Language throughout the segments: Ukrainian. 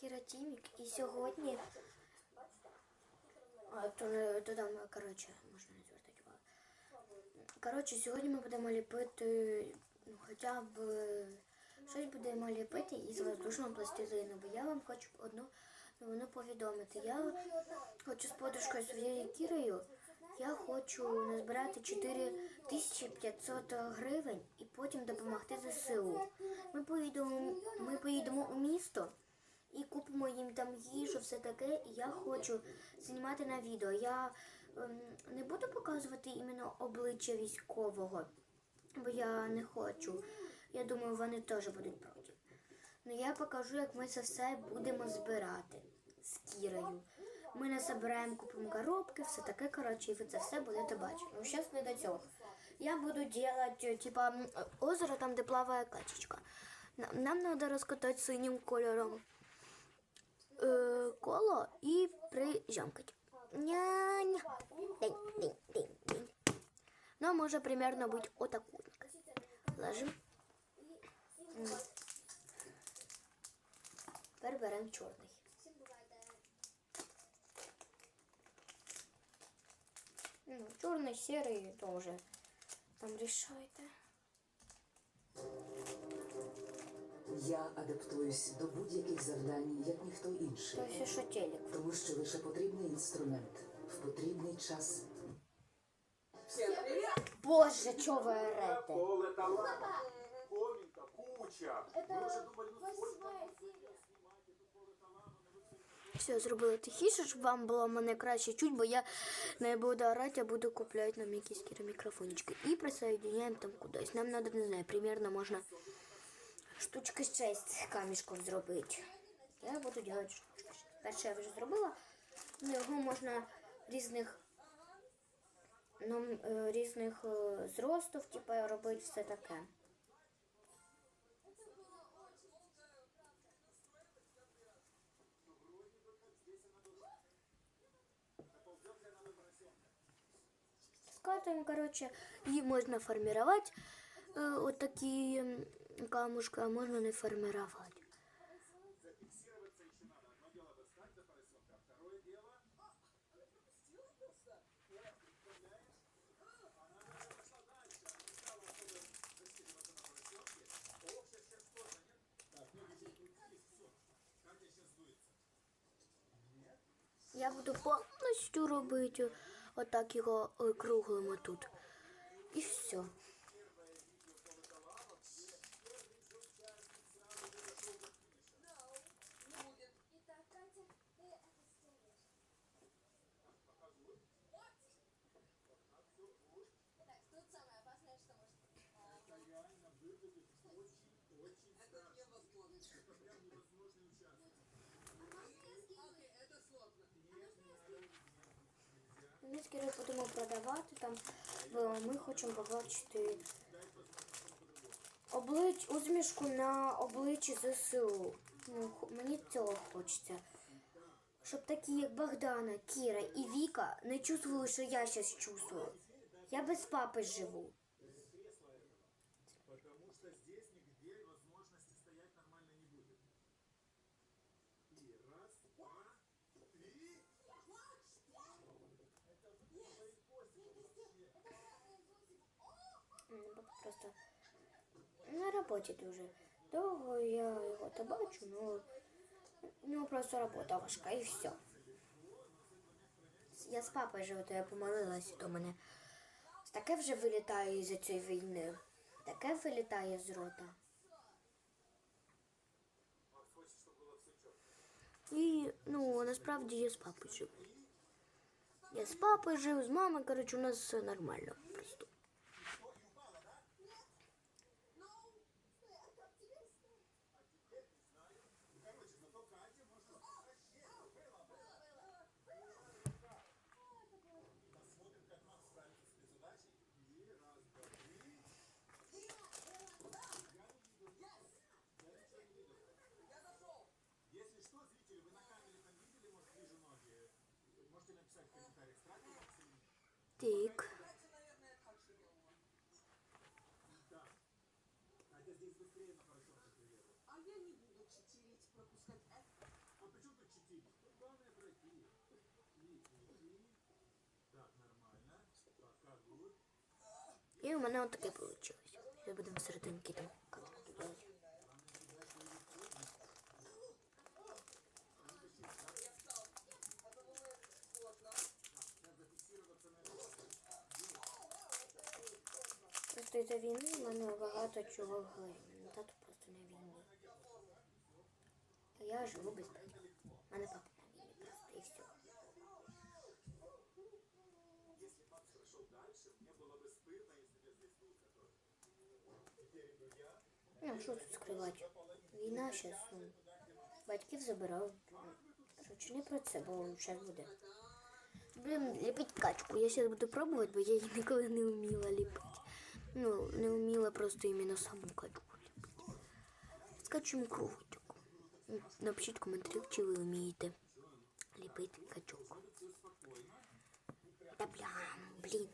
Кіра Тімік, і сьогодні. А, то, коротше, можна не звертати увагу. Коротше, сьогодні ми будемо ліпити ну, хоча б щось будемо ліпити із воздушного пластилину, бо я вам хочу одну новину повідомити. Я хочу з подружкою своєю Кірою. Я хочу назбирати 4500 гривень і потім допомогти ЗСУ. Ми поїдемо, ми поїдемо у місто і купимо їм там їжу, все таке. І я хочу знімати на відео. Я ем, не буду показувати іменно обличчя військового, бо я не хочу. Я думаю, вони теж будуть проти. Ну я покажу, як ми це все будемо збирати з Кірою. Ми насобираємо, купимо коробки, все таке, коротше, і ви це все будете бачити. Ну, зараз не до цього. Я буду робити, типа, озеро, там, де плаває качечка. Нам, нам треба розкатати синім кольором е, коло і прижамкати. Ня-ня. Динь, динь, динь, динь. Ну, може примерно бути отакунька. Ложим. М. Тепер беремо чорний. Ну, чорний, сірий теж. Там рішайте. Я адаптуюсь до будь-яких завдань, як ніхто інший, То що телек. тому що лише потрібний інструмент в потрібний час. Всем привет! Боже, чого ви орете? Поле таланта. Помінка, куча. Ми вже думали, ну Все, зробила тихіше, щоб вам було мене краще чуть, бо я не буду орати, а буду купляти нам якісь мікрофончики. І присоединяємо там кудись. Нам треба, не знаю, примерно можна штучки 6 камішків зробити. Я буду робити штучки Перше я вже зробила. Його можна різних ну, е, різних е, зростів, типу, робити все таке. Скатываем, короче, и можно формировать э, камушки, а можно не формировать. Я буду повністю робити отак його е, круглим тут. І все. Ми будемо продавати там, бо ми хочемо побачити облич, усмішку на обличчі ЗСУ. Ну, мені цього хочеться. Щоб такі, як Богдана, Кіра і Віка не чувствували, що я зараз чувствую. Я без папи живу. Просто на роботі дуже довго я його то бачу, ну, ну просто робота важка і все. Я з папою живу, то я помолилася, то мене таке вже вилітає із цієї війни. Таке вилітає з рота. І ну насправді я з папою живу. Я з папою живу, з мамою, коротше, у нас все нормально просто. Так. А я не буду читерить, пропускать. А почему ты читерить? Главное пройти. Так, нормально. Пока гуд. І у мене отаке вийшло. Я будемо серединки там. Просто із війни в мене багато чого в голові. Тато просто на війні. Я живу без батька. У мене папа на війні просто і все. Ну, що тут скривати? Війна зараз. Ну. Батьків забирав. Короче, не про це, бо зараз буде. Блін, ліпить качку. Я зараз буду пробувати, бо я її ніколи не вміла ліпити. ну, не умела просто именно саму качку ліпити. Скачуємо крутику. Напишите в коментарях, чи вы умеете, ліпити качок. Да бля, блин.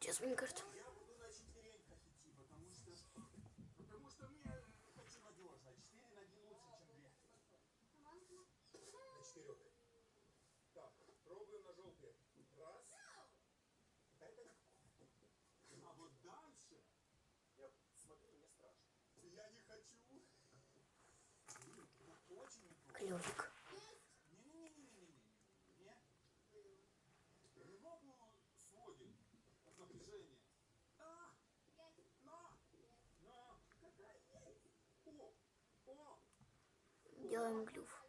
Сейчас мне кажется. клювик. Делаем клюв.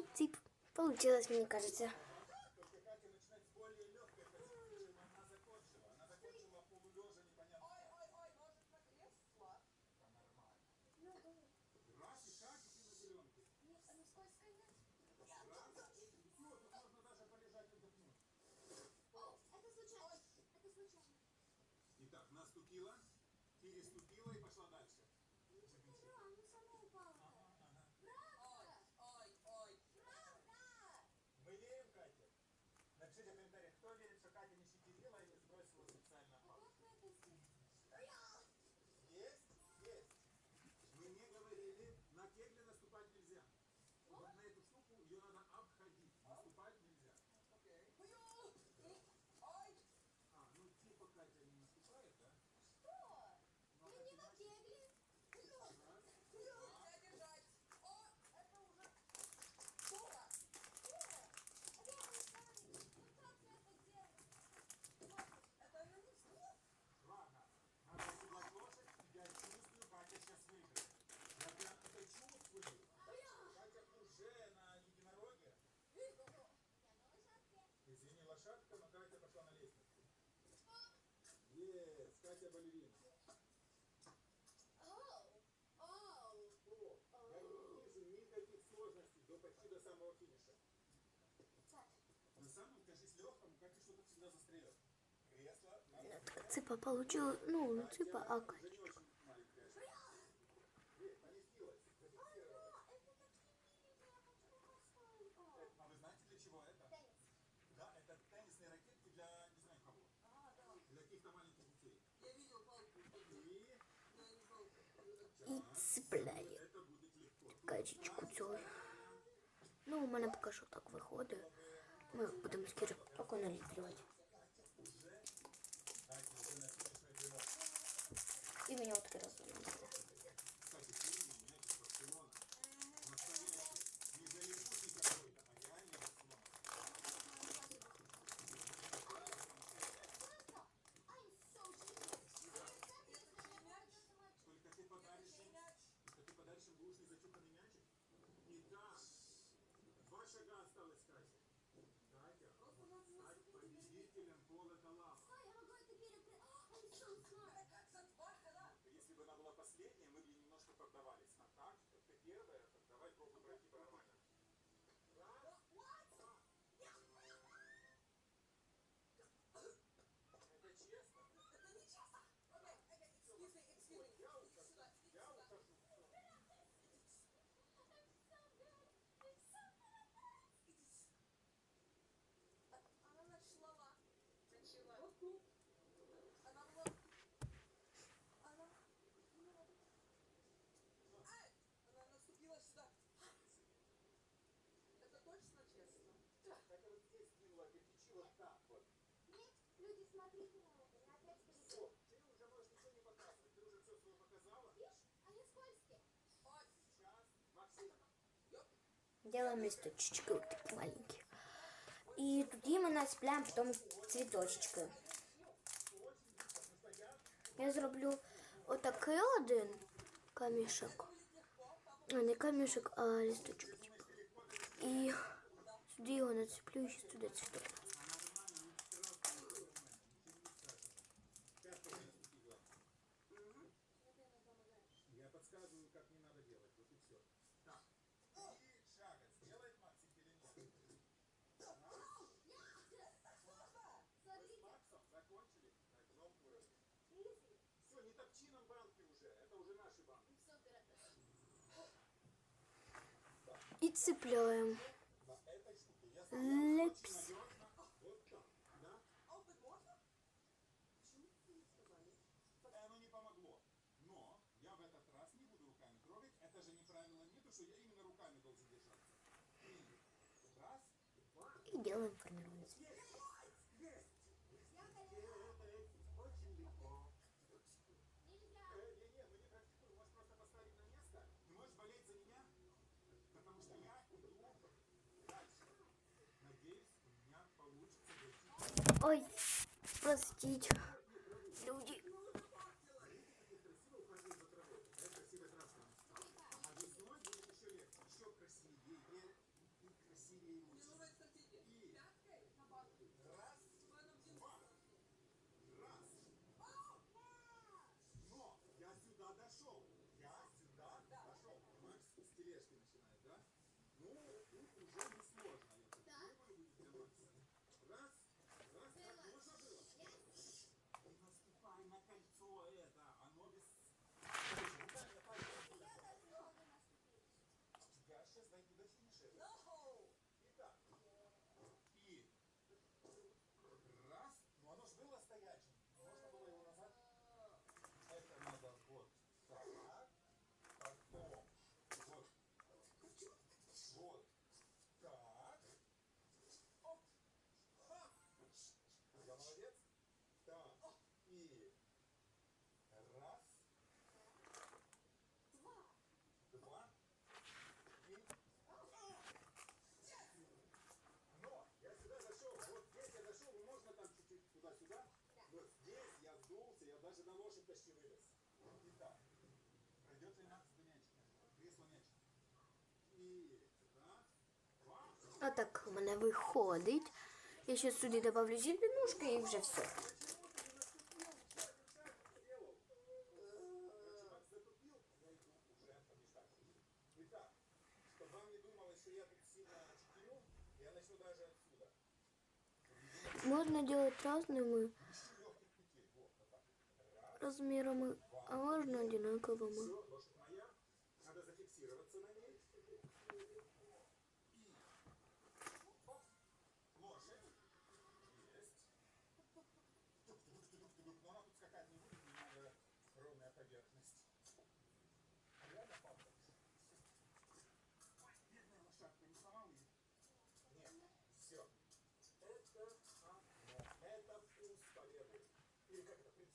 Тип-тип. Получилось, мне кажется. наступила, переступила. Цыпа типа, получил, ну, цыпа, а кальчик. И цепляє качечку цю. Ну, у мене поки що так будем Ми будемо скоро оконолітрювати. 指に折ってください Делаем листочечки вот такие маленькие. И туди нас нацепляем потом цветочечка Я зроблю отакий один камішок. А не камішок, а лісточок. типу. І сюди його націплю і сюди туди цвіток. Цепляем. Лепс. И делаем формируется. Ой, простите, люди. Я сюда дошел. Макс с тележки начинает, да? Ну, уже мы же доложим почти вылез. Итак, пройдет 12 мячиков, 3 слонячки. И раз. А так у мене виходить. Я сейчас, сюди добавлю зеленушки и уже все. Можно делать разными. размером, а можно одинаковым. Все. Это, а, это вкус победы. Или как это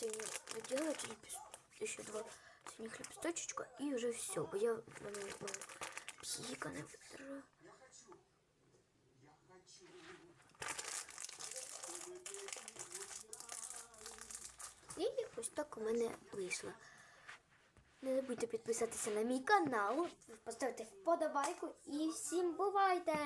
синих делать еще два синих лепесточечка и уже все. Я психика на вторую. І ось так у мене вийшло. Не забудьте підписатися на мій канал, поставити вподобайку і всім бувайте!